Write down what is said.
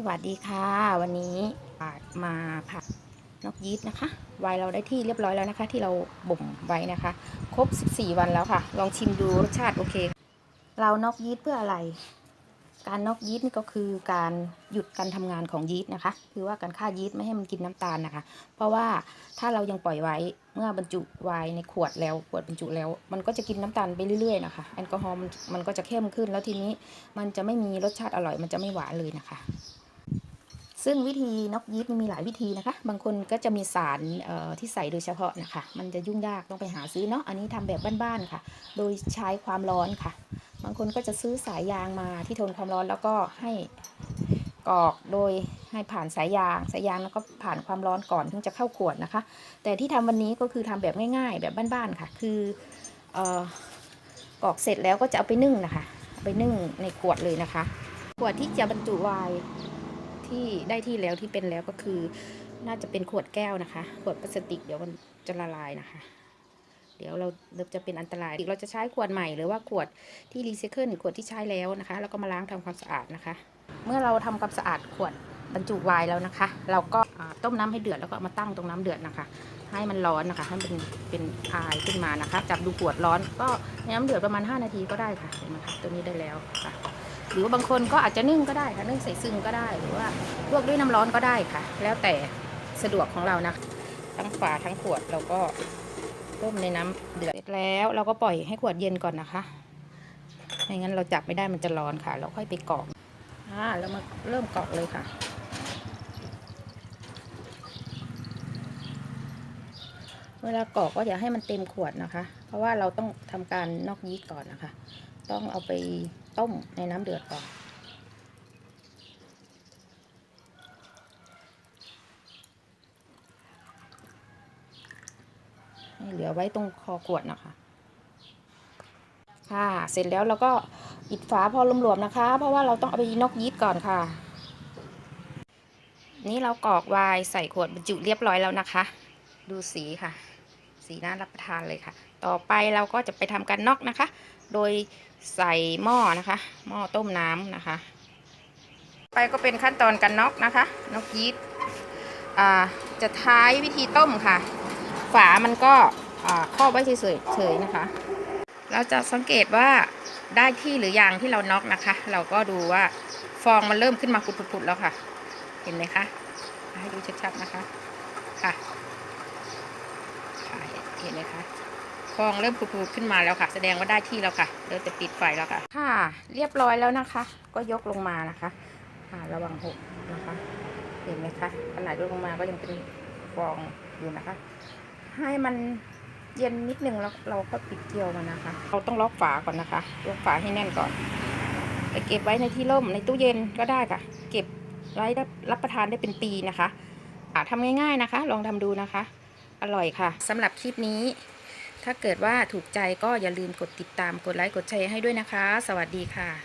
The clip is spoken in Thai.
สวัสดีค่ะ วันนี้มาผัดนกยีสต์นะคะไวน์เราได้ที่เรียบร้อยแล้วนะคะ ที่เราบ่มไว้นะคะ ครบ 14 วันแล้วค่ะ ลองชิมดูรสชาติโอเค เรานกยีสต์เพื่ออะไร การนกยีสต์นี่ก็คือการหยุดการทำงานของยีสต์นะคะ คือว่าการฆ่ายีสต์ไม่ให้มันกินน้ำตาลนะคะ เพราะว่าถ้าเรายังปล่อยไว้เมื่อบรรจุไวน์ในขวดแล้วขวดบรรจุแล้ว มันก็จะกินน้ำตาลไปเรื่อยๆนะคะแอลกอฮอล์มันก็จะเข้มขึ้นแล้วทีนี้มันจะไม่มีรสชาติอร่อยมันจะไม่หวานเลยนะคะ ซึ่งวิธีนกยีสต์มันมีหลายวิธีนะคะ บางคนก็จะมีสารที่ใส่โดยเฉพาะนะคะ มันจะยุ่งยากต้องไปหาซื้อเนาะ อันนี้ทำแบบบ้านๆค่ะ โดยใช้ความร้อนค่ะ บางคนก็จะซื้อสายยางมาที่ทนความร้อนแล้วก็ให้กรอกโดยให้ผ่านสายยาง สายยางแล้วก็ผ่านความร้อนก่อนถึงจะเข้าขวดนะคะ แต่ที่ทำวันนี้ก็คือทำแบบง่าย ๆ แบบบ้านๆค่ะ คือเออกรอกเสร็จแล้วก็จะเอาไปนึ่งนะคะ ไปนึ่งในขวดเลยนะคะ ขวดที่จะบรรจุไวน์ ที่ได้ที่แล้วที่เป็นแล้วก็คือ น่าจะเป็นขวดแก้วนะคะ ขวดพลาสติกเดี๋ยวมันจะละลายนะคะ เดี๋ยวเราเดี๋ยวจะเป็นอันตรายเราจะใช้ขวดใหม่หรือว่าขวดที่รีไซเคิลขวดที่ใช้แล้วนะคะ แล้วก็มาล้างทำความสะอาดนะคะ เมื่อเราทำความสะอาดขวดบรรจุไวน์แล้วนะคะ เราก็ต้มน้ำให้เดือดแล้วก็มาตั้งตรงน้ำเดือดนะคะ ให้มันร้อนนะคะให้มันเป็นเป็นอายขึ้นมานะคะ จับดูขวดร้อนก็ในน้ำเดือดประมาณ 5 นาทีก็ได้ค่ะเห็นไหมคะตัวนี้ได้แล้วค่ะ หรือว่าบางคนก็อาจจะนึ่งก็ได้ค่ะนึ่งใส่ซึ่งก็ได้หรือว่าลวกด้วยน้ำร้อนก็ได้ค่ะ แล้วแต่สะดวกของเรานะทั้งฝาทั้งขวดเราก็ต้มในน้ำเดือดเสร็จแล้วเราก็ปล่อยให้ขวดเย็นก่อนนะคะไม่งั้นเราจับไม่ได้มันจะร้อนค่ะ เราค่อยไปกรอกอ่าเรามาเริ่มกรอกเลยค่ะ เวลากรอกก็อย่าให้มันเต็มขวดนะคะ เพราะว่าเราต้องทำการนอกยีสต์ก่อนนะคะ ต้องเอาไปต้มในน้ำเดือดก่อนให้เหลือไว้ตรงคอขวดนะคะ ค่ะ เสร็จแล้วเราก็ปิดฝาพอหลวมๆนะคะ เพราะว่าเราต้องเอาไปนอกยีสต์ก่อนค่ะ นี่เรากรอกไวน์ใส่ขวดบรรจุเรียบร้อยแล้วนะคะ ดูสีค่ะ สีน่ารับประทานเลยค่ะ ต่อไปเราก็จะไปทำการนอกนะคะ โดยใส่หม้อนะคะ หม้อต้มน้ำนะคะ ไปก็เป็นขั้นตอนการนอกนะคะนอกยีสต์จะท้ายวิธีต้มค่ะ ฝามันก็ครอบไว้เฉยๆเฉยนะคะ เราจะสังเกตว่าได้ที่หรืออยังที่เราน็อกนะคะ เราก็ดูว่าฟองมันเริ่มขึ้นมาผุดๆๆแล้วค่ะ เห็นไหมคะ ให้ดูชัดๆนะคะ ค่ะ ค่ะเห็นไหมคะฟองเริ่มพูดขึ้นมาแล้วค่ะ แสดงว่าได้ที่แล้วค่ะเดี๋ยวจะปิดไฟแล้วค่ะ ค่ะ เรียบร้อยแล้วนะคะ ก็ยกลงมานะคะค่ะระวังหกนะคะ เห็นไหมคะขนาดยกลงมาก็ยังเป็นฟองอยู่นะคะ ให้มันเย็นนิดนึงแล้วเราก็ปิดเกลียวมันนะคะ เราต้องล็อกฝาก่อนนะคะล็อกฝาให้แน่นก่อนไปเก็บไว้ในที่ร่มในตู้เย็นก็ได้ค่ะ เก็บไว้รับประทานได้เป็นปีนะคะอ่าทำง่ายๆนะคะ ลองทำดูนะคะ อร่อยค่ะสำหรับคลิปนี้ ถ้าเกิดว่าถูกใจก็อย่าลืมกดติดตามกดไลค์กดแชร์ให้ด้วยนะคะ สวัสดีค่ะ